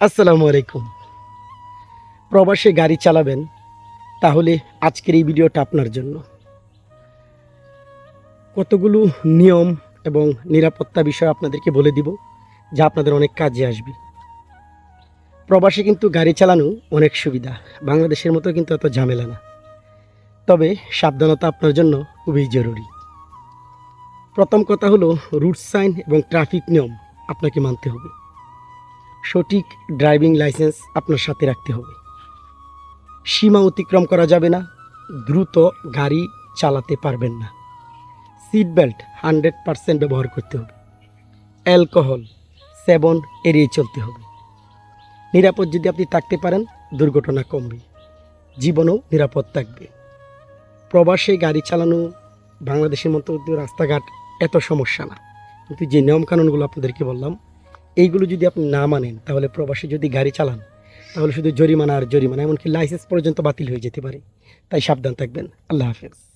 আসসালামু আলাইকুম। প্রবাসে গাড়ি চালাবেন, তাহলে আজকের এই ভিডিওটা আপনার জন্য। কতগুলো নিয়ম এবং নিরাপত্তা বিষয় আপনাদেরকে বলে দিব, যা আপনাদের অনেক কাজে আসবে। প্রবাসে কিন্তু গাড়ি চালানো অনেক সুবিধা, বাংলাদেশের মতো কিন্তু এত ঝামেলা না। তবে সাবধানতা আপনার জন্য খুবই জরুরি। প্রথম কথা হলো রুট সাইন এবং ট্রাফিক নিয়ম আপনাকে মানতে হবে। সঠিক ড্রাইভিং লাইসেন্স আপনার সাথে রাখতে হবে। সীমা অতিক্রম করা যাবে না, দ্রুত গাড়ি চালাতে পারবেন না। সিট বেল্ট হান্ড্রেড পারসেন্ট ব্যবহার করতে হবে। অ্যালকোহল সেবন এড়িয়ে চলতে হবে। নিরাপদ যদি আপনি থাকতে পারেন, দুর্ঘটনা কমবে। জীবনও নিরাপদ থাকবে। প্রবাসে গাড়ি চালানো বাংলাদেশের মতো রাস্তাঘাট এত সমস্যা না। কিন্তু যে নিয়মকানুনগুলো আপনাদেরকে বললাম এইগুলো যদি আপনি না মানেন, তাহলে প্রবাসে যদি গাড়ি চালান, তাহলে শুধু জরিমানা আর জরিমানা, এমনকি লাইসেন্স পর্যন্ত বাতিল হয়ে যেতে পারে। তাই সাবধান থাকবেন। আল্লাহ হাফেজ।